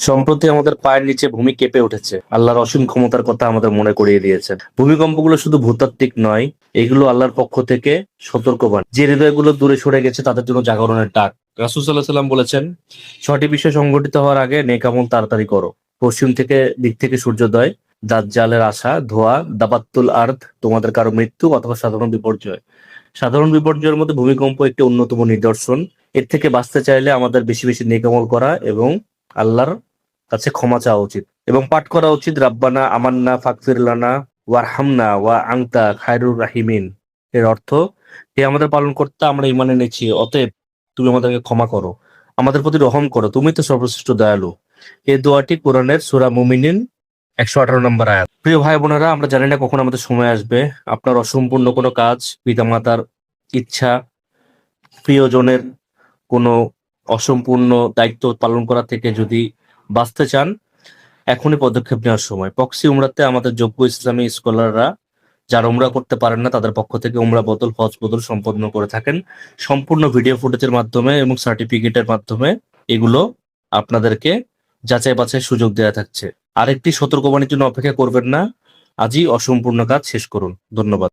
সম্প্রতি আমাদের পায়ের নিচে ভূমি কেঁপে উঠেছে। আল্লাহর অসীম ক্ষমতার কথা আমাদের মনে করিয়ে দিয়েছেন। ভূমিকম্পগুলো শুধু ভূতাত্ত্বিক নয়, এগুলো আল্লাহর পক্ষ থেকে সতর্কবাণ। যে হৃদয়গুলো দূরে সরে গেছে, তাদের জন্য জাগরণের ডাক। রাসুল সাল্লাহ সাল্লাম বলেছেন ছটি বিষয় সংঘটিত হওয়ার আগে নেকামল তাড়াতাড়ি করো। পশ্চিম থেকে, দিক থেকে সূর্যোদয়, দাজ্জালের আশা, ধোয়া, দাবাত্তুল আর্থ তোমাদের কারও মৃত্যু অথবা সাধারণ বিপর্যয়। সাধারণ বিপর্যয়ের মধ্যে ভূমিকম্প একটি অন্যতম নিদর্শন। এর থেকে বাঁচতে চাইলে আমাদের বেশি বেশি নেকামল করা এবং আল্লাহর কাছে ক্ষমা চাওয়া উচিত। এবং পাঠ করা উচিত, রাব্বানা আমান্না ফাকফিরলানা ওয়ারহামনা ওয়া আংতা খায়রুর রাহিমিন। এর অর্থ, হে আমাদের পালন করতে আমরা ইমানে নেছি অতএব তুমি আমাদেরকে ক্ষমা করো। আমাদের প্রতি রহম করো, তুমি তো সর্বশ্রেষ্ঠ দয়ালু। এই দোয়াটি কোরআনের সুরা মুমিনিন একশো আঠারো নম্বর আয়াত। প্রিয় ভাই বোনেরা, আমরা জানি না কখন আমাদের সময় আসবে। আপনার অসম্পূর্ণ কোনো কাজ, পিতামাতার ইচ্ছা, প্রিয়জনের কোনো অসম্পূর্ণ দায়িত্ব পালন করা থেকে যদি বাঁচতে চান, এখনই পদক্ষেপ নেওয়ার সময়। পক্সি উমরাতে আমাদের যোগ্য ইসলামী স্কলাররা যারা উমরা করতে পারেন না, তাদের পক্ষ থেকে উমরা বদল, হজ বদল সম্পন্ন করে থাকেন। সম্পূর্ণ ভিডিও ফুটেজের মাধ্যমে এবং সার্টিফিকেটের মাধ্যমে এগুলো আপনাদেরকে যাচাই বাছাই সুযোগ দেওয়া থাকছে। আরেকটি সতর্কবাণীর জন্য অপেক্ষা করবেন না। আজই অসম্পূর্ণ কাজ শেষ করুন। ধন্যবাদ।